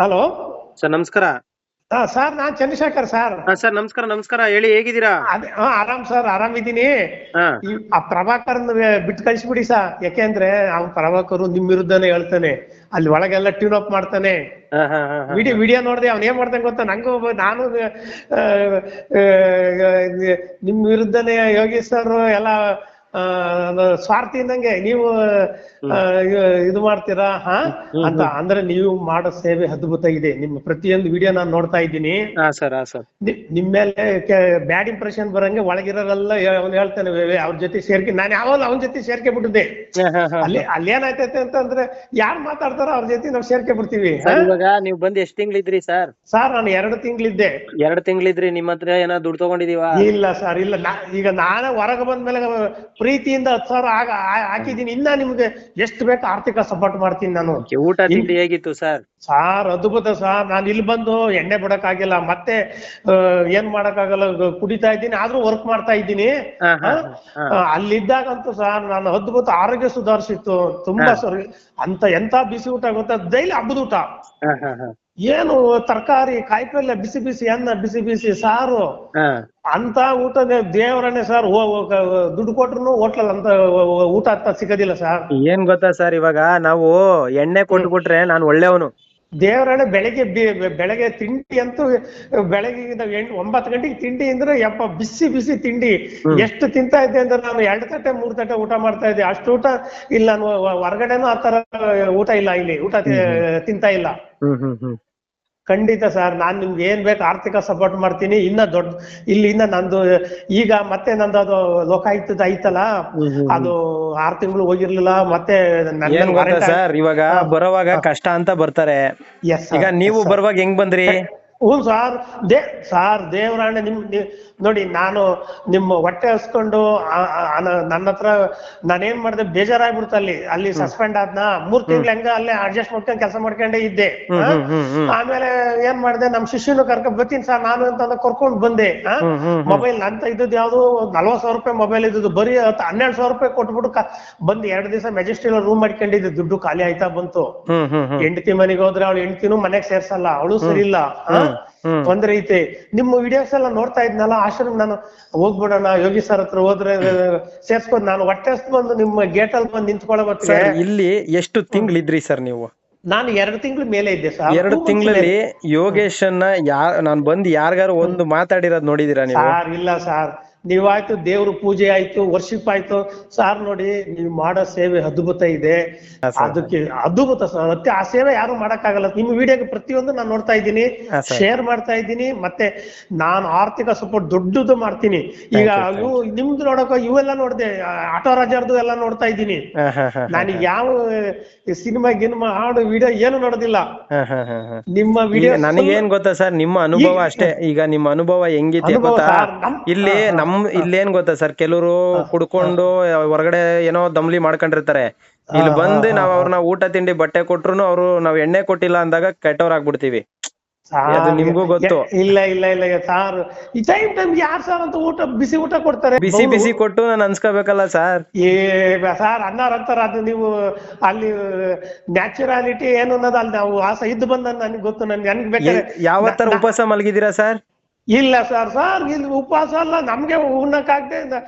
Hello sir ನಮಸ್ಕಾರ. ಹಾ sir ನಾನ್ ಚಂದ್ರಶೇಖರ್ ಸರ್ ಹಾ ಸರ್ ನಮಸ್ಕಾರ ನಮಸ್ಕಾರ. ಹೇಳಿ ಹೇಗಿದ್ದೀರಾ? ಅದೇ ಹಾ ಆರಾಮ್ ಸರ್ ಆರಾಮಿದ್ದೀನಿ. ಹಾ. ಈ ಆ ಪ್ರಭಾಕರ್ ಬಿಟ್ಟು ಕಳಿಸ್ಬಿಡಿ ಸರ್ ಯಾಕೆಂದ್ರೆ ಅವ್ನ್ ಪ್ರಭಾಕರ್ ನಿಮ್ ವಿರುದ್ಧನೇ ಹೇಳ್ತಾನೆ. ಅಲ್ಲಿ ಒಳಗೆಲ್ಲ ಟ್ಯೂನ್ ಅಪ್ ಮಾಡ್ತಾನೆ. ಹಾ ಹಾ ಹಾ ಹಾ. ವಿಡಿಯೋ ವಿಡಿಯೋ ನೋಡ್ದೆ ಅವ್ನ್ ಏನ್ ಮಾಡ್ತಾನೆ ಗೊತ್ತಾ? ನಂಗೂ ಒಬ್ಬ- ನಾನು ಆ, ಆ, ನಿಮ್ ವಿರುದ್ಧನೇ ಯೋಗೇಶ್ ಸರ್ ಎಲ್ಲ ಆ, ಸ್ವಾರ್ಥಿ ಇದ್ದಂಗೆ ನೀವು ಇದು ಮಾಡ್ತೀರಾ? ಹಾ? ಅಂತ ಅಂದ್ರೆ ನೀವು ಮಾಡೋ ಸೇವೆ ಅದ್ಭುತ ಇದೆ. ನಿಮ್ಮ ಪ್ರತಿಯೊಂದು ವಿಡಿಯೋ ನಾನು ನೋಡ್ತಾ ಇದ್ದೀನಿ. ನಿಮ್ ಮೇಲೆ ಬ್ಯಾಡ್ ಇಂಪ್ರೆಷನ್ ಬರಂಗೆ ಒಳಗಿರೋರೆಲ್ಲ ಅವ್ನು ಹೇಳ್ತಾನೆ "ವೇ- ವೇ, ಅವ್ರ ಜೊತೆ ಸೇರ್ಕೆ ನಾನು ಯಾವಾಗ ಅವನ ಜೊತೆ ಸೇರ್ಕೆ ಬಿಟ್ಟಿದ್ದೆ. ಅಲ್ಲಿ ಅಲ್ಲಿ ಏನಾಯ್ತೈತೆ ಅಂತಂದ್ರೆ ಯಾರು ಮಾತಾಡ್ತಾರೋ ಅವ್ರ ಜೊತೆ ನಾವು ಸೇರ್ಕೆ ಬಿಡ್ತೀವಿ ಇವಾಗ ನೀವು ಬಂದ್ ಎಷ್ಟ್ ತಿಂಗಳಿದ್ರಿ ಸರ್? ಸರ್ ನಾನು ಎರಡು ತಿಂಗ್ಳಿದ್ದೆ. ಎರಡು ತಿಂಗ್ಳಿದ್ರಿ ನಿಮ್ ಹತ್ರ ಏನೋ ದುಡ್ಡು ತಗೊಂಡಿದೀವ? ಇಲ್ಲ ಸರ್ ಇಲ್ಲ. ಈಗ ನಾನೇ ಹೊರಗೆ ಬಂದ್ಮೇಲೆ ಪ್ರೀತಿಯಿಂದ ಹತ್ತು ಸಾವಿರ ಹಾಕಿದೀನಿ ಇನ್ನ ನಿಮ್ಗೆ ಎಷ್ಟು ಬೇಕು ಆರ್ಥಿಕ ಸಪೋರ್ಟ್ ಮಾಡ್ತೀನಿ ನಾನು. ಊಟ ತಿಂಡಿ ಹೇಗಿತ್ತು ಸರ್? ಸಾರ್ ಅದ್ಭುತ ಸಾರ್. ನಾನು ಇಲ್ಲಿ ಬಂದು ಎಣ್ಣೆ ಬಿಡಕ್ಕಾಗಿಲ್ಲ. ಮತ್ತೆ ಏನ್ ಮಾಡಕ್ಕಾಗಲ್ಲ. ಕುಡಿತಾ ಇದ್ದೀನಿ. ಆದ್ರೂ ವರ್ಕ್ ಮಾಡ್ತಾ ಇದ್ದೀನಿ. ಅಲ್ಲಿದ್ದಾಗಂತೂ ಸಾರ್ ನಾನು ಅದ್ಭುತ ಆರೋಗ್ಯ ಸುಧಾರಿಸಿತ್ತು. ತುಂಬಾ ಸರಿ. ಅಂತ ಎಂತ ಬಿಸಿ ಊಟ ಗೊತ್ತಾ? ಡೈಲಿ ಹಬ್ಬದ ಊಟ. ಏನು ತರಕಾರಿ ಕಾಯಿಪಲ್ಯ ಬಿಸಿ ಬಿಸಿ ಅನ್ನ ಬಿಸಿ ಬಿಸಿ ಸಾರು ಅಂತ ಊಟ ದೇವರನ್ನೇ ಸರ್ ದುಡ್ಡು ಕೊಟ್ರು ಹೋಟ್ಲಲ್ಲಿ ಅಂತ ಊಟ ಅಂತ ಸಿಗೋದಿಲ್ಲ ಸರ್. ಏನ್ ಗೊತ್ತಾ ಸರ್ ಇವಾಗ ನಾವು ಎಣ್ಣೆ ಕೊಟ್ಟು ಬಿಟ್ರೆ ನಾನು ಒಳ್ಳೆಯವನು. ದೇವರಣ್ಣ ಬೆಳಗ್ಗೆ ಬೆಳಗ್ಗೆ ತಿಂಡಿ ಅಂತೂ ಬೆಳಗ್ಗೆ ನಾವು ಎಂಟು ಒಂಬತ್ತು ಗಂಟೆಗೆ ತಿಂಡಿ ಅಂದ್ರೆ ಯಪ್ಪ ಬಿಸಿ ಬಿಸಿ ತಿಂಡಿ. ಎಷ್ಟು ತಿಂತಾ ಇದ್ದೆ ಅಂದ್ರೆ ನಾನು ಎರಡು ತಟ್ಟೆ ಮೂರ್ ತಟ್ಟೆ ಊಟ ಮಾಡ್ತಾ ಇದ್ದೆ. ಅಷ್ಟು ಊಟ ಇಲ್ಲ ನಾನು ಹೊರಗಡೆನೂ ಆ ತರ ಊಟ ಇಲ್ಲ ಇಲ್ಲಿ ಊಟ ತಿಂತಾ ಇಲ್ಲ. ಖಂಡಿತ ಸರ್ ನಾನ್ ನಿಮ್ಗೆ ಏನ್ ಬೇಕು ಆರ್ಥಿಕ ಸಪೋರ್ಟ್ ಮಾಡ್ತೀನಿ. ಇನ್ನ ದೊಡ್ಡ ಇಲ್ಲಿ ಇನ್ನ ನಂದು ಈಗ ಮತ್ತೆ ನಂದು ಅದು ಲೋಕಾಯುಕ್ತದ ಐತಲ್ಲ ಅದು ಆರ್ ತಿಂಗಳು ಹೋಗಿರ್ಲಿಲ್ಲ ಮತ್ತೆ ಸರ್ ಇವಾಗ ಬರೋವಾಗ ಕಷ್ಟ ಅಂತ ಬರ್ತಾರೆ. ಈಗ ನೀವು ಬರುವಾಗ ಹೆಂಗ್ ಬಂದ್ರಿ? ಹ್ಞೂ ಸಾರ್ ದೇ ಸಾರ್ ದೇವರಾಣೆ ನಿಮ್ ನೋಡಿ ನಾನು ನಿಮ್ಮ ಹೊಟ್ಟೆ ಹಸ್ಕೊಂಡು ನನ್ನ ಹತ್ರ ನಾನೇನ್ ಮಾಡಿದೆ ಬೇಜಾರಾಗ್ಬಿಡ್ತು ಅಲ್ಲಿ ಅಲ್ಲಿ ಸಸ್ಪೆಂಡ್ ಆದ್ನ ಮೂರ್ ತಿಂಗ್ಳು ಹೆಂಗ ಅಲ್ಲೇ ಅಡ್ಜಸ್ಟ್ ಮಾಡ್ಕೊಂಡು ಕೆಲಸ ಮಾಡ್ಕೊಂಡೇ ಇದ್ದೆ ಆಮೇಲೆ ಏನ್ ಮಾಡಿದೆ ನಮ್ ಶಿಷ್ಯನು ಕರ್ಕೊಂಡ್ ಬರ್ತೀನಿ ಸರ್ ನಾನು ಅಂತ ಕರ್ಕೊಂಡ್ ಬಂದೆ ಮೊಬೈಲ್ ಅಂತ ಇದ್ದದ್ದು ಯಾವ್ದು ನಲ್ವತ್ ಸಾವಿರ ರೂಪಾಯಿ ಮೊಬೈಲ್ ಇದ್ದದ್ದು ಬರೀ ಹನ್ನೆರಡು ಸಾವಿರ ರೂಪಾಯಿ ಕೊಟ್ಬಿಟ್ಟು ಬಂದ್ ಎರಡ್ ದಿವಸ ಮೆಜೆಸ್ಟಿಲ್ ರೂಮ್ ಮಾಡ್ಕೊಂಡಿದ್ದೆ ದುಡ್ಡು ಖಾಲಿ ಆಯ್ತಾ ಬಂತು. ಹೆಂಡತಿ ಮನೆಗೆ ಹೋದ್ರೆ ಅವಳು ಹೆಂಡತಿನೂ ಮನೆಗ್ ಸೇರ್ಸಲ್ಲ ಅವಳು ಸರಿ ಇಲ್ಲ. ತೊಂದ್ರೆ ಐತೆ ನಿಮ್ಮ ವಿಡಿಯೋಸ್ ಎಲ್ಲ ನೋಡ್ತಾ ಇದ್ನಲ್ಲ ಆಶ್ರಮ ನಾನು ಹೋಗ್ಬಿಡೋಣ ಯೋಗಿ ಸರ್ ಹತ್ರ ಹೋದ್ರೆ ಸೇರ್ಸ್ಕೊಂಡ್ ನಾನು ಹೊಟ್ಟೆ ಬಂದು ನಿಮ್ಮ ಗೇಟ್ ಅಲ್ಲಿ ಬಂದು ನಿಂತ್ಕೊಳ್ಳೋ ಇಲ್ಲಿ ಎಷ್ಟು ತಿಂಗಳಿದ್ರಿ ಸರ್ ನೀವು? ನಾನು ಎರಡು ತಿಂಗಳ ಮೇಲೆ ಇದ್ದೆ ಸರ್ ಎರಡು ತಿಂಗಳಲ್ಲಿ ಯೋಗೇಶನ್ನ ಯಾ ನಾನ್ ಬಂದ್ ಯಾರಿಗಾರು ಒಂದು ಮಾತಾಡಿರೋದ್ ನೋಡಿದಿರಾ ನೀವು? ಸಾರ್ ಇಲ್ಲ ಸಾರ್ ನೀವಾಯ್ತು ದೇವ್ರ ಪೂಜೆ ಆಯ್ತು ವರ್ಷಿಪ್ ಆಯ್ತು. ಸಾರ್ ನೋಡಿ ನೀವು ಮಾಡೋ ಸೇವೆ ಅದ್ಭುತ ಇದೆ. ಅದಕ್ಕೆ ಅದ್ಭುತ ಸರ್. ಮತ್ತೆ ಆ ಸೇವೆ ಯಾರು ಮಾಡಕ್ಕಾಗಲ್ಲ. ನಿಮ್ಮ ವಿಡಿಯೋಗೆ ಪ್ರತಿಯೊಂದು ನಾನು ನೋಡ್ತಾ ಇದ್ದೀನಿ. ಶೇರ್ ಮಾಡ್ತಾ ಇದ್ದೀನಿ. ಮತ್ತೆ ನಾನು ಆರ್ಥಿಕ ಸಪೋರ್ಟ್ ದೊಡ್ಡದು ಮಾಡ್ತೀನಿ. ಈಗ ನಿಮ್ದು ನೋಡಕ ಇವೆಲ್ಲ ನೋಡಿದೆ ಆಟೋ ರಾಜರ್ದು ಎಲ್ಲ ನೋಡ್ತಾ ಇದ್ದೀನಿ. ನಾನು ಯಾವ ಸಿನಿಮಾ ಗಿನಿಮಾ ಹಾಡು ವಿಡಿಯೋ ಏನು ನೋಡೋದಿಲ್ಲ. ನಿಮ್ಮ ವಿಡಿಯೋ ನನಗೇನ್ ಗೊತ್ತಾ ಸರ್ ನಿಮ್ಮ ಅನುಭವ ಅಷ್ಟೇ. ಈಗ ನಿಮ್ಮ ಅನುಭವ ಹೆಂಗಿದೆ ಗೊತ್ತಾ? ಇಲ್ಲಿ ನಮ್- ಇಲ್ಲಿ ನಮ್ ಇಲ್ಲೇನ್ ಗೊತ್ತಾ ಸರ್? ಕೆಲವರು ಕುಡ್ಕೊಂಡು ಹೊರಗಡೆ ಏನೋ ದಮ್ಲಿ ಮಾಡ್ಕೊಂಡಿರ್ತಾರೆ. ಇಲ್ಲಿ ಬಂದು ನಾವ್ ಅವ್ರನ್ನ ಊಟ ತಿಂಡಿ ಬಟ್ಟೆ ಕೊಟ್ರು ಅವ್ರು ನಾವ್ ಎಣ್ಣೆ ಕೊಟ್ಟಿಲ್ಲ ಅಂದಾಗ ಕೆಟ್ಟವ್ರಾಗ್ಬಿಡ್ತೀವಿ ಅದು ನಿಮ್ಗೂ ಗೊತ್ತು. ಇಲ್ಲ ಇಲ್ಲ ಇಲ್ಲ ಸಾರ್. ಈ ಟೈಮ್ ಟೈಮ್ ಯಾರ್ ಸಾರ್ ಅಂತ ಊಟ ಬಿಸಿ ಊಟ ಕೊಡ್ತಾರೆ? ಬಿಸಿ ಬಿಸಿ ಕೊಟ್ಟು ನಾನು ಅನ್ಸ್ಕೋಬೇಕಲ್ಲ ಸರ್? ಏ ಸಾರ್ ಅನ್ನಾರ ಅಂತಾರ ಅದು ನೀವು ಅಲ್ಲಿ ನ್ಯಾಚುರಾಲಿಟಿ ಏನು ಅನ್ನೋದು ಅಲ್ಲಿ ನಾವು ಆಸ ಇದ್ದು ಬಂದ ನನ್ಗೆ ಗೊತ್ತು ನನ್ಗೆ ನನ್ಗೆ ಬೇಕಾದ್ರೆ ಯಾವತ್ತರ ಉಪವಾಸ ಮಲಗಿದ್ದೀರಾ ಸರ್? ಇಲ್ಲ ಸರ್ ಸರ್ ಇಲ್ಲಿ ಉಪವಾಸ ಅಲ್ಲ ನಮ್ಗೆ ಉಣ್ಣಕ್ಕಾಗದೆ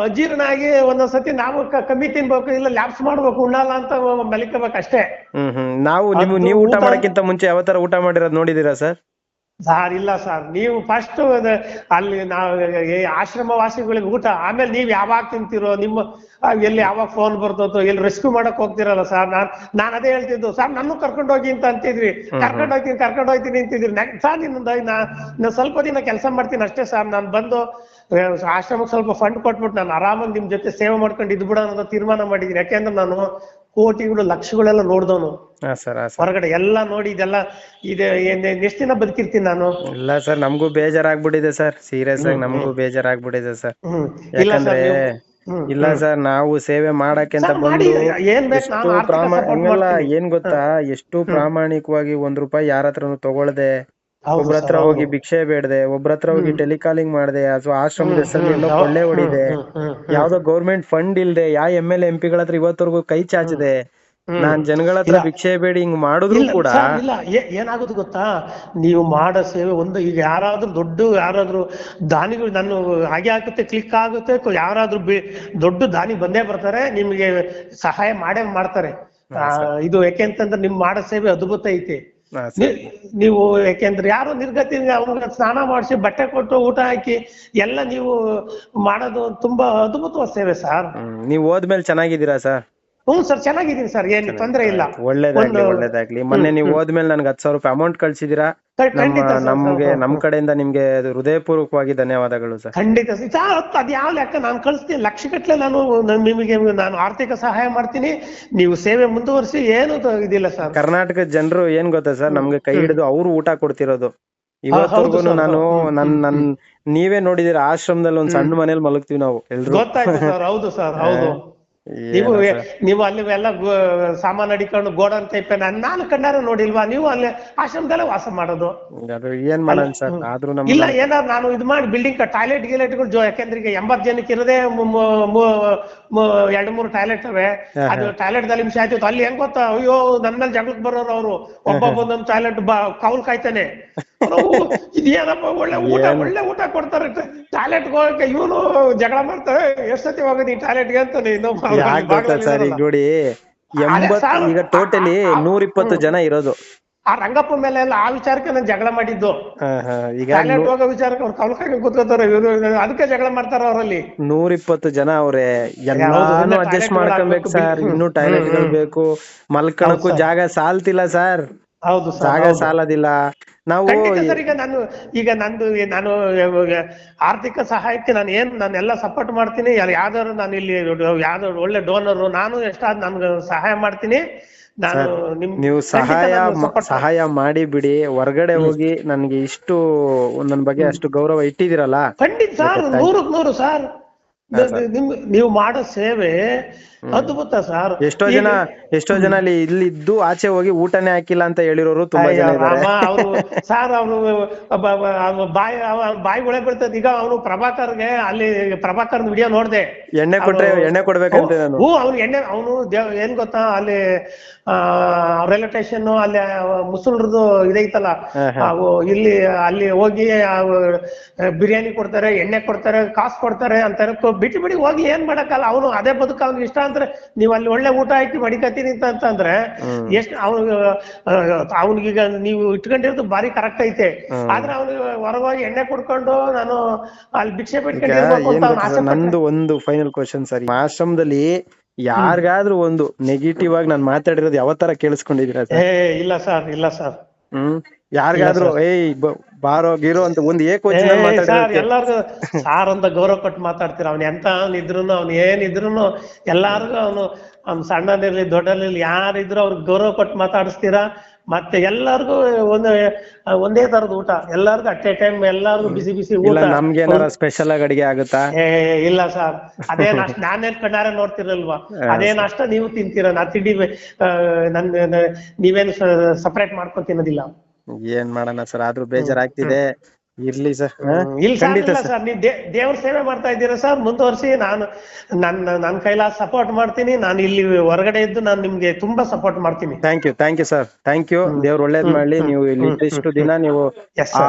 ಅಜೀರ್ಣ ಆಗಿ ಒಂದೊಂದ್ಸತಿ ನಾವು ಕಮ್ಮಿ ತಿನ್ಬೇಕು ಇಲ್ಲ ಲ್ಯಾಬ್ಸ್ ಮಾಡ್ಬೇಕು ಉಣ್ಣಲ್ಲ ಅಂತ ಮಲಿಕೋಬೇಕು ಅಷ್ಟೇ ಹ್ಮ್ ಹ್ಮ್. ನಾವು ನೀವು ನೀವು ಊಟ ಮಾಡಕ್ಕಿಂತ ಮುಂಚೆ ಯಾವತ್ತರ ಊಟ ಮಾಡಿರೋದ್ ನೋಡಿದೀರಾ ಸರ್? ಸರ್ ಇಲ್ಲ ಸರ್. ನೀವು ಫಸ್ಟ್ ಅಲ್ಲಿ ನಾವು ಆಶ್ರಮ ಆಶ್ರಮವಾಸಿಗಳಿಗೆ ಊಟ ಆಮೇಲೆ ನೀವು ಯಾವಾಗ ತಿಂತೀರೋ ನಿಮ್ಮ ಎಲ್ಲಿ ಯಾವಾಗ ಫೋನ್ ಬರ್ತದೋ ಎಲ್ಲಿ ರೆಸ್ಕ್ಯೂ ಮಾಡಕ್ ಹೋಗ್ತಿರಲ್ಲ ಸರ್. ನಾನ್ ನಾನು ಅದೇ ಹೇಳ್ತಿದ್ದು ಸರ್ ನನ್ನ ಕರ್ಕೊಂಡು ಹೋಗಿ ಅಂತ ಅಂತಿದ್ರಿ. ಕರ್ಕೊಂಡು ಹೋಗ್ತೀನಿ ಕರ್ಕೊಂಡು ಹೋಗ್ತೀನಿ ಅಂತಿದ್ರಿ. ಸರ್ ನಿನ್ನ ಸ್ವಲ್ಪ ದಿನ ಕೆಲಸ ಮಾಡ್ತೀನಿ ಅಷ್ಟೇ ಸರ್. ನಾನು ಬಂದು ಆಶ್ರಮಕ್ಕೆ ಸ್ವಲ್ಪ ಫಂಡ್ ಕೊಟ್ಬಿಟ್ಟು ನಾನು ಆರಾಮಾಗಿ ನಿಮ್ ಜೊತೆ ಸೇವೆ ಮಾಡ್ಕೊಂಡು ಇದ್ಬಿಡೋಣ ಅಂತ ತೀರ್ಮಾನ ಮಾಡಿದ್ದೀನಿ. ಯಾಕೆಂದ್ರೆ ನಾನು ಕೋಟಿಗಳು ಲಕ್ಷಗಳೆಲ್ಲ ನೋಡ್ದವನು. ಹೊರಗಡೆ ಎಲ್ಲ ನೋಡಿ ಇದೆಲ್ಲ ಇದೆ ಎಷ್ಟು ದಿನ ಬದುಕಿರ್ತೀನಿ ನಾನು? ಇಲ್ಲ ಸರ್ ನಮಗೂ ಬೇಜಾರಾಗ್ಬಿಟ್ಟಿದೆ ಸರ್. ಸೀರಿಯಸ್ ಆಗಿ ನಮಗೂ ಬೇಜಾರಾಗ್ಬಿಟ್ಟಿದೆ ಸರ್. ಯಾಕಂದ್ರೆ ಇಲ್ಲ ಸರ್ ನಾವು ಸೇವೆ ಮಾಡಕ್ಕೆ ಬಂದು ಏನ್ ಎಷ್ಟು ಗೊತ್ತಾ? ಎಷ್ಟು ಪ್ರಾಮಾಣಿಕವಾಗಿ ಒಂದ್ ರೂಪಾಯಿ ಯಾರ ಹತ್ರನು ತಗೊಳ್ದೆ. ಒಬ್ರ ಹತ್ರ ಹೋಗಿ ಭಿಕ್ಷೆ ಬೇಡದೆ ಒಬ್ರ ಹತ್ರ ಹೋಗಿ ಟೆಲಿಕಾಲಿಂಗ್ ಮಾಡ್ದೆ ಅಥವಾ ಆಶ್ರಮದ ಹೆಸರಲ್ಲಿ ಎಲ್ಲೋ. ಕೊಳ್ಳೆ ಹೊಡಿದೆ. ಯಾವ್ದೋ ಗೌರ್ಮೆಂಟ್ ಫಂಡ್ ಇಲ್ದೆ ಯಾ ಎಂ ಎಲ್ ಎಂ ಪಿಗಳ ಹತ್ರ ಇವತ್ತವರೆಗೂ ಕೈ ಚಾಚದೆ. ನಾನ್ ಜನಗಳ ಹತ್ರ ಭಿಕ್ಷೆ ಬೇಡಿ ಹಿಂಗ್ ಮಾಡಿದ್ರು ಕೂಡ ಇಲ್ಲ. ಏನಾಗುತ್ತೆ ಗೊತ್ತಾ? ನೀವು ಮಾಡೋ ಸೇವೆ ಒಂದು ಈಗ ಯಾರಾದ್ರೂ ದೊಡ್ಡ ಯಾರಾದ್ರೂ ದಾನಿಗಳು ನಾನು ಹಾಗೆ ಆಗುತ್ತೆ ಕ್ಲಿಕ್ ಆಗುತ್ತೆ ಯಾರಾದ್ರೂ ದೊಡ್ಡ ದಾನಿ ಬಂದೇ ಬರ್ತಾರೆ ನಿಮ್ಗೆ ಸಹಾಯ ಮಾಡೇ ಮಾಡ್ತಾರೆ. ಇದು ಯಾಕೆಂತಂದ್ರೆ ನಿಮ್ ಮಾಡೋ ಸೇವೆ ಅದ್ಭುತ ಐತಿ. ನೀವು ಯಾಕೆಂದ್ರೆ ಯಾರು ನಿರ್ಗತಿ ಅವ್ರಿಗೆ ಸ್ನಾನ ಮಾಡಿಸಿ ಬಟ್ಟೆ ಕೊಟ್ಟು ಊಟ ಹಾಕಿ ಎಲ್ಲ ನೀವು ಮಾಡೋದು ತುಂಬಾ ಅದ್ಭುತವಾದ ಸೇವೆ ಸರ್. ನೀವು ಹೋದ್ಮೇಲೆ ಚೆನ್ನಾಗಿದ್ದೀರಾ ಸರ್? ಹ್ಞೂ ಸರ್ ಚೆನ್ನಾಗಿದ್ದೀನಿ ಸರ್ ಏನು ತೊಂದ್ರೆ ಇಲ್ಲ. ಒಳ್ಳೇದಾಗ್ಲಿ ಒಳ್ಳೇದಾಗ್ಲಿ. ಮೊನ್ನೆ ನೀವು ಹೋದ್ಮೇಲೆ ನನ್ಗೆ ಹತ್ತು ಸಾವಿರ ರೂಪಾಯಿ ಅಮೌಂಟ್ ಕಳ್ಸಿದೀರಾ ನಮ್ಗೆ ನಮ್ ಕಡೆಯಿಂದ ನಿಮ್ಗೆ ಹೃದಯಪೂರ್ವಕವಾಗಿ ಧನ್ಯವಾದಗಳು ಸರ್. ಖಂಡಿತ ಸರ್. ಅದು ಯಾವ ಲೆಕ್ಕ ನಾನು ಕಳಿಸ್ತೀನಿ. ಲಕ್ಷಗಟ್ಟಲೆ ನಾನು ನಿಮಗೆ ನಾನು ಆರ್ಥಿಕ ಸಹಾಯ ಮಾಡ್ತೀನಿ. ನೀವು ಸೇವೆ ಮುಂದುವರಿಸಿ ಏನು ಇದಿಲ್ಲ ಸರ್. ಕರ್ನಾಟಕದ ಜನರು ಏನ್ ಗೊತ್ತಾ ಸರ್? ನಮ್ಗೆ ಕೈ ಹಿಡಿದು ಅವ್ರು ಊಟ ಕೊಡ್ತಿರೋದು. ಇವತ್ತವರೆಗೂ ನಾನು. ನನ್ ನನ್ ನೀವೇ ನೋಡಿದಿರ ಆಶ್ರಮದಲ್ಲಿ ಒಂದ್ ಸಣ್ಣ ಮನೇಲಿ ಮಲಗ್ತೀವಿ ನಾವು ಎಲ್ರು. ಗೊತ್ತಾಯ್ತು ಸರ್ ಹೌದು ಸರ್ ಹೌದು. ನೀವು ನೀವು ಅಲ್ಲಿ ಎಲ್ಲ ಸಾಮಾನು ಅಡಿಕೊಂಡು ಗೋಡನ್ ಟೈಪ್ ನಾನು ಕಂಡಾರ ನೋಡಿಲ್ವಾ? ನೀವು ಅಲ್ಲಿ ಆಶ್ರಮದಲ್ಲೇ ವಾಸ ಮಾಡೋದು. ಏನ್ ಮಾಡೋಣ ಸರ್? ಆದ್ರೂ ಇಲ್ಲ ಏನಾದ್ರು ನಾನು ಇದು ಮಾಡಿ ಬಿಲ್ಡಿಂಗ್ ಟಾಯ್ಲೆಟ್ ಗಿಲೆಟ್ಗಳು ಜೋ ಯಾಕೆಂದ್ರೆ ಈಗ ಎಂಬತ್ ಜನಕ್ಕೆ ಇರದೆ ಎರಡ್ ಮೂರು ಟಾಯ್ಲೆಟ್ ಅವೆ ಅದು ಟಾಯ್ಲೆಟ್ ದಲ್ಲಿ ನಿಮಿಷ ಆಯ್ತು. ಅಲ್ಲಿ ಹೆಂಗ್ ಗೊತ್ತಾ? ಅಯ್ಯೋ ನನ್ ಮೇಲೆ ಜಗಳಕ್ಕೆ ಬರೋರು ಅವರು. ಒಬ್ಬೊಬ್ಬ ಒಂದೊಂದು ಟಾಯ್ಲೆಟ್ ಬಾ ಕೌಲ್ ಕಾಯ್ತಾನೆ. ಇದೇನಪ್ಪ ಒಳ್ಳೆ ಊಟ ಒಳ್ಳೆ ಊಟ ಕೊಡ್ತಾರೆ. ಟಾಯ್ಲೆಟ್ ಹೋಗಕ್ಕೆ ಇವನು ಜಗಳ ಮಾಡ್ತಾರೆ ಎಷ್ಟು ಸತಿ ಹೋಗೋದು ಈ ಟಾಯ್ಲೆಟ್ಗೆ ಅಂತ ಇನ್ನೊಬ್ಬ ಸರ್ ಈಗ ನೋಡಿ ಎಂಬತ್ ಸಾರ್- ಈಗ ಟೋಟಲಿ ನೂರ ಇಪ್ಪತ್ತು ಜನ ಇರೋದು. ಆ ರಂಗಪ್ಪ ಮೇಲೆ ಎಲ್ಲ ಆ ವಿಚಾರಕ್ಕೆ ನಾನು ಜಗಳ ಮಾಡಿದ್ದು. ಈಗ ಟಾಯ್ಲೆಟ್ ಹೋಗೋ ವಿಚಾರಕ್ಕೆ ಅವ್ರು ಕೌಲ್ಕಾಗಿ ಕೂತ್ಕೋತಾರೆ ಇವ್ರು ಅದಕ್ಕೆ ಜಗಳ ಮಾಡ್ತಾರ ಅವರಲ್ಲಿ. ನೂರ ಇಪ್ಪತ್ತು ಜನ ಅವ್ರೆ ಎಲ್ಲಾನು ಅಡ್ಜಸ್ಟ್ ಮಾಡ್ಕೊಬೇಕು ಸರ್ ಇನ್ನೂ ಟಾಯ್ಲೆಟ್ ಬೇಕು. ಮಲ್ಕೊಳಕ್ಕೂ ಜಾಗ ಸಾಲ್ತಿಲ್ಲ ಸರ್. ಹೌದು ಜಾಗ ಸಾಲದಿಲ್ಲ. ನಾವು ಸರ್ ಈಗ ನಾನು ಈಗ ನಂದು ನಾನು ಆರ್ಥಿಕ ಸಹಾಯಕ್ಕೆ ನಾನು ಏನ್ ನಾನು ಎಲ್ಲ ಸಪೋರ್ಟ್ ಮಾಡ್ತೀನಿ. ಯಾರು ಯಾವ್ದಾದ್ರು ನಾನು ಇಲ್ಲಿ ಯಾವ್ದಾದ್ರು ಒಳ್ಳೆ ಡೋನರ್ ನಾನು ಎಷ್ಟಾದ್ ನನ್ಗೆ ಸಹಾಯ ಮಾಡ್ತೀನಿ. ನಾನು ನೀವು ಸಹಾಯ ಸಹಾಯ ಮಾಡಿ ಬಿಡಿ ಹೊರಗಡೆ ಹೋಗಿ ನನ್ಗೆ ಇಷ್ಟು ನನ್ ಬಗ್ಗೆ ಅಷ್ಟು ಗೌರವ ಇಟ್ಟಿದಿರಲ್ಲ ಖಂಡಿತ ಸರ್ ನೂರಕ್ ನೂರು ಸರ್. ನಿಮ್ ನೀವು ಮಾಡೋ ಸೇವೆ ಅದ್ಭುತ ಸರ್. ಎಷ್ಟೋ ಜನ ಎಷ್ಟೋ ಜನ ಅಲ್ಲಿ ಇಲ್ಲಿ ಇದ್ದು ಆಚೆ ಹೋಗಿ ಊಟನೇ ಹಾಕಿಲ್ಲ ಅಂತ ಹೇಳಿರೋರು ತುಂಬಾ ಜನ ಇದ್ದಾರೆ. ಅವರು ಸರ್ ಅವರು ಬಾಯಿ ಬಾಯಿ ಒಳಗೆ ಬರ್ತದೆ ಈಗ ಅವನು ಪ್ರಭಾಕರ್ಗೆ ಅಲ್ಲಿ ಪ್ರಭಾಕರ್ ವಿಡಿಯೋ ನೋಡಿದೆ. ಎಣ್ಣೆ ಕೊಟ್ರೆ ಎಣ್ಣೆ ಕೊಡ್ಬೇಕಂತ ನಾನು. ಹ್ಞೂ ಅವ್ನು ಎಣ್ಣೆ ಅವನು ಏನ್ ಗೊತ್ತಾ ಅಲ್ಲಿ ಆ ರೈಲ್ವೆ ಸ್ಟೇಷನ್ ಅಲ್ಲಿ ಮುಸಲ್ರದ್ದು ಇದೈತಲ್ಲ ಇಲ್ಲಿ ಅಲ್ಲಿ ಹೋಗಿ ಬಿರಿಯಾನಿ ಕೊಡ್ತಾರೆ ಎಣ್ಣೆ ಕೊಡ್ತಾರೆ ಕಾಸು ಕೊಡ್ತಾರೆ ಅಂತಾರೆ ಬಿಟ್ಟು ಬಿಡಿ ಹೋಗಿ ಏನ್ ಮಾಡಕ್ಕಲ್ಲ. ಅವನು ಅದೇ ಬದುಕು ಅವ್ನಿಗೆ ಇಷ್ಟ ಅಂದ್ರೆ ನೀವು ಅಲ್ಲಿ ಒಳ್ಳೆ ಊಟ ಹಾಕಿ ಮಡಿಕತ್ತೀನಿ ಅಂತ ಅಂತಂದ್ರೆ ಎಷ್ಟು ಅವ್ನು ಅವ್ನಿಗೀಗ ನೀವು ಇಟ್ಕೊಂಡಿರೋದು ಬಾರಿ ಕರೆಕ್ಟ್ ಐತೆ. ಆದ್ರೆ ಅವ್ನಿಗೆ ಹೊರಗೋಗಿ ಎಣ್ಣೆ ಕುಡ್ಕೊಂಡು ನಾನು ಅಲ್ಲಿ ಭಿಕ್ಷೆ ಬಿಟ್ಕೊಂಡು ನಂದು ಒಂದು ಫೈನಲ್ ಕ್ವಶನ್ ಸರಿ. ಆಶ್ರಮದಲ್ಲಿ ಯಾರಿಗಾದ್ರೂ ಒಂದು ನೆಗೆಟಿವ್ ಆಗಿ ನಾನು ಮಾತಾಡಿರೋದು ಯಾವ ತರ ಏ ಇಲ್ಲ ಸರ್ ಇಲ್ಲ ಸರ್. ಹ್ಮ್. ಯಾರಿಗಾದ್ರೂ ಏಯ್ ಬಾರೋ ಗೀರೋ ಅಂತ ಒಂದ್ ಏಕವಚನ ಮಾತಾಡಿರೋದಕ್ಕೆ ಎಲ್ಲಾರ್ಗು ಸಾರ್ ಅಂತ ಗೌರವ ಕೊಟ್ಟು ಮಾತಾಡ್ತೀರ. ಅವ್ನ ಎಂತ ಇದ್ರುನು ಅವ್ನ ಏನಿದ್ರುನು ಎಲ್ಲಾರ್ಗು ಅವನು ಅವ್ನ್ ಸಣ್ಣನಿರ್ಲಿ ದೊಡ್ಡನಿರ್ಲಿ ಯಾರಿದ್ರು ಅವ್ರಿಗೆ ಗೌರವ ಕೊಟ್ಟು ಮಾತಾಡಿಸ್ತೀರಾ? ಮತ್ತೆ ಎಲ್ಲಾರ್ಗು ಒಂದು ಒಂದೇ ತರದ ಊಟ. ಎಲ್ಲಾರ್ಗು ಅಟ್ ಎ ಟೈಮ್ ಎಲ್ಲಾರ್ಗು ಬಿಸಿ ಬಿಸಿ ಊಟ. ನಮ್ಗೆ ಏನಾರ ಸ್ಪೆಷಲ್ ಆಗಿ ಅಡಿಗೆ ಆಗುತ್ತಾ? ಏ ಇಲ್ಲ ಸರ್. ಅದೇ ನಾಷ್ಟ ನಾನೇನ್ ಕಣ್ಣಾರೆ ನೋಡ್ತಿರಲ್ವಾ? ಅದೇ ನಾಷ್ಟ ನೀವು ತಿಂತೀರ. ನಾ ತಿಂಡಿ ನನ್- ನೀವೇನು ಸಪರೇಟ್ ಮಾಡ್ಕೊಂಡ್ ತಿನ್ನೋದಿಲ್ಲ. ಏನ್ ಮಾಡೋಣ ಸರ್ ಆದ್ರೂ ಬೇಜಾರಾಗ್ತಿದೆ. ಇರ್ಲಿ ಸರ್ ಇಲ್ಲ ಖಂಡಿತ ಸರ್. ನೀವು ದೇವ್ರ ಸೇವೆ ಮಾಡ್ತಾ ಇದ್ದೀರಾ ಸರ್? ಮುಂದುವರಿಸಿ ನಾನು ನನ್ನ ನನ್ನ ಕೈಲಾದ ಸಪೋರ್ಟ್ ಮಾಡ್ತೀನಿ. ನಾನು ಇಲ್ಲಿ ಹೊರಗಡೆ ಇದ್ದು ನಾನು ನಿಮ್ಗೆ ತುಂಬಾ ಸಪೋರ್ಟ್ ಮಾಡ್ತೀನಿ. Thank you thank you sir thank you ದೇವ್ರು ಒಳ್ಳೇದ್ ಮಾಡ್ಲಿ. ನೀವು ಇಲ್ಲಿ ಇಷ್ಟು ದಿನ ನೀವು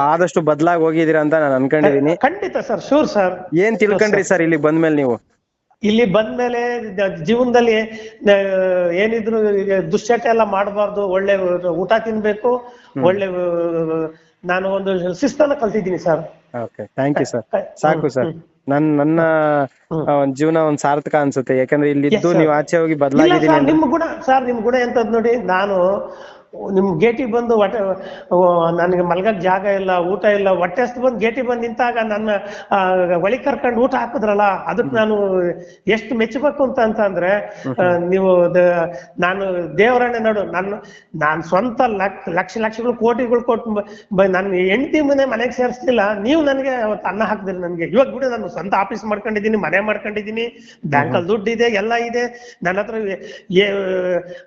ಆದಷ್ಟು ಬದ್ಲಾಗಿ ಹೋಗಿದೀರ ಅಂತ ನಾನು ಅನ್ಕೊಂಡಿದೀನಿ. ಖಂಡಿತ ಸರ್ ಶೂರ್ ಸರ್ ಏನ್ ತಿಳ್ಕೊಂಡ್ರಿ ಸರ್ ಇಲ್ಲಿ ಬಂದ್ಮೇಲೆ ನೀವು? ಇಲ್ಲಿ ಬಂದ್ಮೇಲೆ ಮೇಲೆ ಜೀವನದಲ್ಲಿ ಏನಿದ್ರು ದುಶ್ಚಟ ಎಲ್ಲ ಮಾಡಬಾರ್ದು ಒಳ್ಳೆ ಊಟ ತಿನ್ಬೇಕು ಒಳ್ಳೆ ನಾನು ಒಂದು ಶಿಸ್ತನ್ನ ಕಲ್ತಿದ್ದೀನಿ sir. Okay thank you sir ಸಾಕು ಸರ್ ನನ್ ನನ್ನ ಒಂದ್ ಜೀವನ ಒಂದ್ ಸಾರ್ಥಕ ಅನ್ಸುತ್ತೆ. ಯಾಕಂದ್ರೆ ಇಲ್ಲಿ ಇದ್ದು ನೀವು ಆಚೆ ಹೋಗಿ ಬದ್ಲಾಗಿದೀನಿ ಬದಲಾಗಿದ್ದೀನಿ ನಿಮ್ ಗುಣ ಸರ್ ನಿಮ್ ಗುಣ ಎಂತದ್ ನೋಡಿ ನಾನು ನಿಮ್ ಗೇಟಿಗೆ ಬಂದು ಹೊಟ್ಟೆ ನನಗೆ ಮಲ್ಗಕ್ ಜಾಗ ಇಲ್ಲ ಊಟ ಇಲ್ಲ ಹೊಟ್ಟೆ ಹಸ್ತು ಬಂದು ಗೇಟಿಗೆ ಬಂದು ನಿಂತಾಗ ನನ್ನ ಆ, ಒಳಗ್ ಕರ್ಕೊಂಡು ಊಟ ಹಾಕಿದ್ರಲ್ಲ ಅದಕ್ಕೆ ನಾನು ಎಷ್ಟು ಮೆಚ್ಚಬೇಕು ಅಂತ ಅಂತಂದ್ರೆ ನೀವು ನಾನು ದೇವರನ್ನೇ ನೋಡು ನಾನು ನಾನ್ ಸ್ವಂತ ಲಕ್ ಲಕ್ಷ ಲಕ್ಷಗಳು ಕೋಟಿಗಳು ಕೊಟ್ಟು ನನ್ನ ಹೆಂಡತಿ ಮನೆ ಮನೆಗೆ ಸೇರಿಸ್ಲಿಲ್ಲ ನೀವು ನನಗೆ ಅವತ್ತು ಅನ್ನ ಹಾಕಿದ್ರಿ ನನಗೆ. ಇವಾಗ ಬಿಡು ನಾನು ಸ್ವಂತ ಆಫೀಸ್ ಮಾಡ್ಕೊಂಡಿದ್ದೀನಿ ಮನೆ ಮಾಡ್ಕೊಂಡಿದ್ದೀನಿ ಬ್ಯಾಂಕಲ್ಲಿ ದುಡ್ಡು ಇದೆ ಎಲ್ಲ ಇದೆ ನನ್ನ ಹತ್ರ ಅವತ್ತು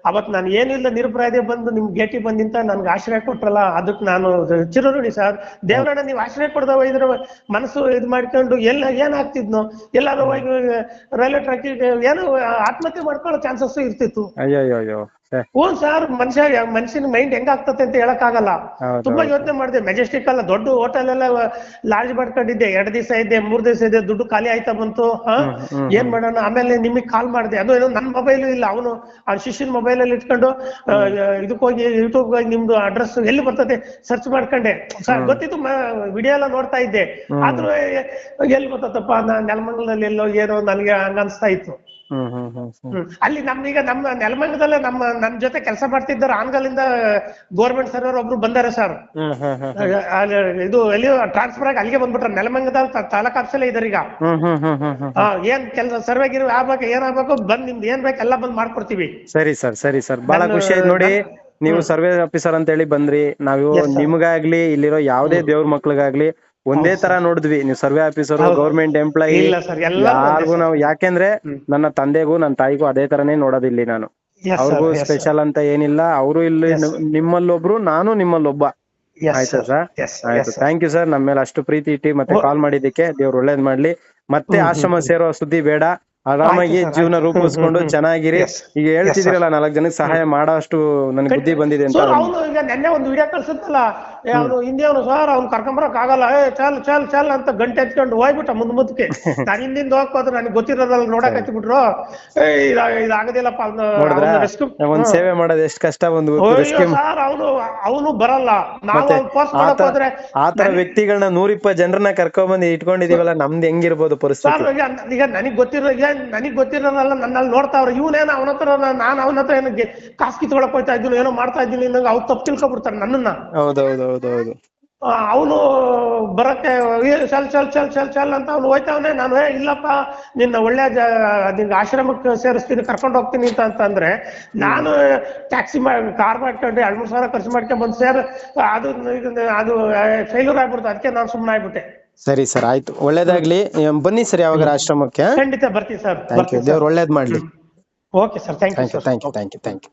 ಅವತ್ ನಾನು ಏನಿಲ್ಲ ನಿರಪರಾಧಿ ಬಂದು ನಿಮ್ ಗೇಟಿಗೆ ಬಂದಿಂತ ನನ್ಗ್ ಆಶ್ರಯ ಕೊಟ್ರಲ್ಲ ಅದಕ್ಕೆ ನಾನು ಚಿರಋಣಿ ಸರ್ ದೇವರಣ್ಣ, ನೀವು ಆಶ್ರಯ ಕೊಡ್ದವ ಇದ್ರ ಮನಸ್ಸು ಇದು ಮಾಡ್ಕೊಂಡು ಎಲ್ಲ ಏನಾಗ್ತಿದ್ನೋ ಎಲ್ಲಾರು ಹೋಗಿ, ರೈಲ್ವೆ ಟ್ರ್ಯಾಕಿಗೆ ಏನೋ ಆತ್ಮಹತ್ಯೆ ಮಾಡ್ಕೊಳ್ಳೋ ಚಾನ್ಸಸ್ ಇರ್ತಿತ್ತು. ಅಯ್ಯೋ ಹ್ಞೂ ಸರ್ ಮನುಷ್ಯ ಮನುಷ್ಯನ ಮೈಂಡ್ ಹೆಂಗಾಗ್ತತೆ ಅಂತ ಹೇಳಕ್ ಆಗಲ್ಲ ತುಂಬಾ ಯೋಚನೆ ಮಾಡಿದೆ. ಮೆಜೆಸ್ಟಿಕ್ ಅಲ್ಲ ದೊಡ್ಡ ಹೋಟೆಲ್ ಎಲ್ಲ ಲಾಡ್ಜ್ ಮಾಡ್ಕೊಂಡಿದ್ದೆ. ಎರಡ್ ದಿವಸ ಇದೆ ಮೂರ್ ದಿವಸ ಇದೆ ದುಡ್ಡು ಖಾಲಿ ಆಯ್ತಾ ಬಂತು ಏನ್ ಮಾಡೋಣ? ಆಮೇಲೆ ನಿಮಗೆ ಕಾಲ್ ಮಾಡಿದೆ. ಅದು ಏನೋ ನನ್ನ ಮೊಬೈಲ್ ಇಲ್ಲ ಅವನು ಆ ಶಿಷ್ಯನ ಮೊಬೈಲ್ ಅಲ್ಲಿ ಇಟ್ಕೊಂಡು ಇದಕ್ ಹೋಗಿ ಯೂಟ್ಯೂಬ್ ಹೋಗಿ ನಿಮ್ದು ಅಡ್ರೆಸ್ ಎಲ್ಲಿ ಬರ್ತದೆ ಸರ್ಚ್ ಮಾಡ್ಕೊಂಡೆ. ಸರ್ ಗೊತ್ತಿತ್ತು ವಿಡಿಯೋ ಎಲ್ಲ ನೋಡ್ತಾ ಇದ್ದೆ. ಆದ್ರೂ ಎಲ್ಲಿ ಬರ್ತದಪ್ಪ? ನಾ ನೆಲಮಂಗಲದಲ್ಲಿ ಎಲ್ಲೋ ಏನೋ ನನಗೆ ಹಂಗ ಅನ್ಸ್ತಾ ಇತ್ತು. ಹ್ಮ್ ಹ್ಮ್ ಹ್ಮ್ ಹ್ಮ್. ಹ್ಮ್. ಅಲ್ಲಿ ನಮ್ಗೀಗ ನಮ್ಮ ನೆಲಮಂಗದಲ್ಲೇ ನಮ್ಮ ನನ್ ಜೊತೆ ಕೆಲಸ ಮಾಡ್ತಿದ್ದಾರೆ ಆನ್ಗಲಿಂದ ಗೋರ್ಮೆಂಟ್ ಸರ್ವರ್ ಒಬ್ರು ಬಂದಾರೆ ಸರ್ ಇದು ಎಲ್ಲಿ ಟ್ರಾನ್ಸ್ಫರ್ ಆಗಿ ಅಲ್ಲಿಗೆ ಬಂದ್ಬಿಟ್ರ. ನೆಲಮಂಗದಲ್ಲಿ ತ- ತಾಲೂಕ್ ಆಫೀಸಲ್ಲೇ ಇದಾರೆ ಈಗ. ಏನ್ ಕೆಲಸ ಸರ್ವೆ ಗಿರ್ವೆ ಆಗ್ಬೇಕು ಏನ್ ಆಗ್ಬೇಕು ಬಂದ್ ನಿಮ್ದು ಏನ್ ಬೇಕು ಎಲ್ಲ ಬಂದ್ ಮಾಡ್ಕೊಡ್ತೀವಿ. ಸರಿ ಸರ್ ಸರಿ ಸರ್ ಬಹಳ ಖುಷಿ ಆಯ್ತು ನೋಡಿ. ನೀವು ಸರ್ವೆ ಆಫೀಸರ್ ಅಂತ ಹೇಳಿ ಬಂದ್ರಿ. ನಾವು. ನಿಮ್ಗಾಗ್ಲಿ ಇಲ್ಲಿರೋ ಯಾವ್ದೇ ದೇವ್ರ ಮಕ್ಳಿಗಾಗ್ಲಿ ಒಂದೇ ತರ ನೋಡಿದ್ವಿ. ನೀವು survey officer government government employee ಇಲ್ಲ ಸರ್ ಎಲ್ಲ ಯಾರಿಗೂ ನಾವು ಯಾಕೆಂದ್ರೆ ನನ್ನ ತಂದೆಗೂ ನನ್ನ ತಾಯಿಗೂ ಅದೇ ತರನೇ ನೋಡೋದು ಇಲ್ಲಿ ನಾನು. ಅವ್ರಿಗೂ ಸ್ಪೆಷಲ್ ಅಂತ ಏನಿಲ್ಲ. ಅವರು ಇಲ್ಲಿ ನಿಮ್ಮಲ್ಲೊಬ್ರು ನಾನು ನಿಮ್ಮಲ್ಲೊಬ್ಬ. ಆಯ್ತಾ ಸರ್? ಆಯ್ತು. ಥ್ಯಾಂಕ್ ಯು ಸರ್ ನಮ್ಮ ಮೇಲೆ ಅಷ್ಟು ಪ್ರೀತಿ ಇಟ್ಟಿ ಮತ್ತೆ ಕಾಲ್ ಮಾಡಿದ್ದಕ್ಕೆ ದೇವ್ರು ಒಳ್ಳೇದ್ ಮಾಡ್ಲಿ. ಮತ್ತೆ ಆಶ್ರಮ ಸೇರೋ ಸುದ್ದಿ ಬೇಡ. ಆರಾಮಾಗಿ ಜೀವನ. ರೂಪಿಸ್ಕೊಂಡು ಚೆನ್ನಾಗಿರಿ. ಈಗ ಹೇಳ್ತಿದ್ರಲ್ಲ ನಾಲ್ಕು ಜನಕ್ಕೆ ಸಹಾಯ ಮಾಡೋ ಅಷ್ಟು ನನ್ಗೆ ಬುದ್ಧಿ ಬಂದಿದೆ ಅಂತ ನೆನ್ನೆ ಒಂದು ವಿಡಿಯೋ ಕಳ್ಸುತ್ತಲ್ಲ ಅವನು ಹಿಂದಿಯವನು ಅವನು ಸರ್ ಅವ್ನು ಕರ್ಕೊಂಬರಕ್ ಆಗಲ್ಲ. ಏ ಚಲ್ ಚಲ್ ಚಲ್ ಅಂತ ಗಂಟೆ ಎತ್ಕೊಂಡು ಹೋಗ್ಬಿಟ್ಟ ಮುಂದ್ ಮುದ್ಕೆ. ನಾನು ಹಿಂದಿಂದ ಹೋಗ್ಕೋದ್ರೆ ನನಗೆ ಗೊತ್ತಿರೋದ್ರಲ್ಲಿ ನೋಡಕ್ ಹಚ್ಬಿಟ್ರು ಏ ಇದ- ಇದಾಗದಿಲ್ಲಪ್ಪ ಒಂದ್ ಸೇವೆ ಮಾಡೋದು ಎಷ್ಟು ಕಷ್ಟ ಒಂದು ಸರ್ ಅವನು ಅವನು ಬರಲ್ಲ. ನಾವು ಪೋಸ್ಟ್ ಮಾಡಕ್ ಹೋದ್ರೆ ಆತರ ವ್ಯಕ್ತಿಗಳನ್ನ ನೂರಿಪ್ಪತ್ತು ಜನರನ್ನ ಕರ್ಕೊಂಡ್ಬಂದು ಇಟ್ಕೊಂಡಿದೀವಲ್ಲ ನಮ್ದು ಹೆಂಗಿರ್ಬೋದು ಪರಿಸ್ಥಿತಿ? ಈಗ ನನಗ್ ಗೊತ್ತಿರೋ ಈಗ ನನಗ್ ಗೊತ್ತಿರೋಲ್ಲ ನನ್ನಲ್ಲಿ ನೋಡ್ತಾವ್ರ ಇವನೇನ ಅವನ ಹತ್ರ ನಾನು ಅವನ ಹತ್ರ ಏನು ಗೆ- ಕಾಸ್ ಕಿತ್ಕೊಳಕ್ ಹೋಯ್ತಾ ಇದ್ದೀನಿ ಏನೋ ಮಾಡ್ತಾ ಇದ್ದೀನಿ ಅವ್ರು ತಪ್ಪು ತಿಳ್ಕೊಬಿಡ್ತಾರೆ ನನ್ನನ್ನ. ಹೌದೌದೌದೌದು ಅವನು ಬರಕ್ಕೆ ಚಲ್ ಚಲ್ ಚಲ್ ಚಲ್ ಚಲ್ ಅಂತ ಅವ್ನು ಹೋಯ್ತಾವನೆ. ನಾನು ಹೇ ಇಲ್ಲಪ್ಪ ನಿನ್ನ ಒಳ್ಳೆ ನಿನ್ ಆಶ್ರಮಕ್ಕೆ ಸೇರಿಸ್ತೀನಿ ಕರ್ಕೊಂಡು ಹೋಗ್ತೀನಿ ಅಂತ ಅಂತಂದ್ರೆ ನಾನು ಟ್ಯಾಕ್ಸಿ ಮಾಡಿ ಕಾರ್ ಮಾಡ್ಕೊಂಡು ಎರಡ್ ಮೂರ್ ಸಾವಿರ ಖರ್ಚು ಮಾಡ್ಕೊಂಡ್ ಬಂದು ಸೇರ್ ಅದು ಅದು ಫೇಲ್ಯೂರ್ ಆಗ್ಬಿಡ್ತು. ಅದಕ್ಕೆ ನಾನು ಸುಮ್ಮನೆ ಆಗ್ಬಿಟ್ಟೆ. ಸರಿ ಸರ್ ಆಯ್ತು. ಒಳ್ಳೇದಾಗ್ಲಿ. ಬನ್ನಿ ಸರ್ ಯಾವಾಗ ಆಶ್ರಮಕ್ಕೆ. ಖಂಡಿತ ಬರ್ತೀನಿ ಸರ್. ದೇವ್ರು ಒಳ್ಳೇದ್ ಮಾಡ್ಲಿ. Okay sir thank you thank you thank you thank you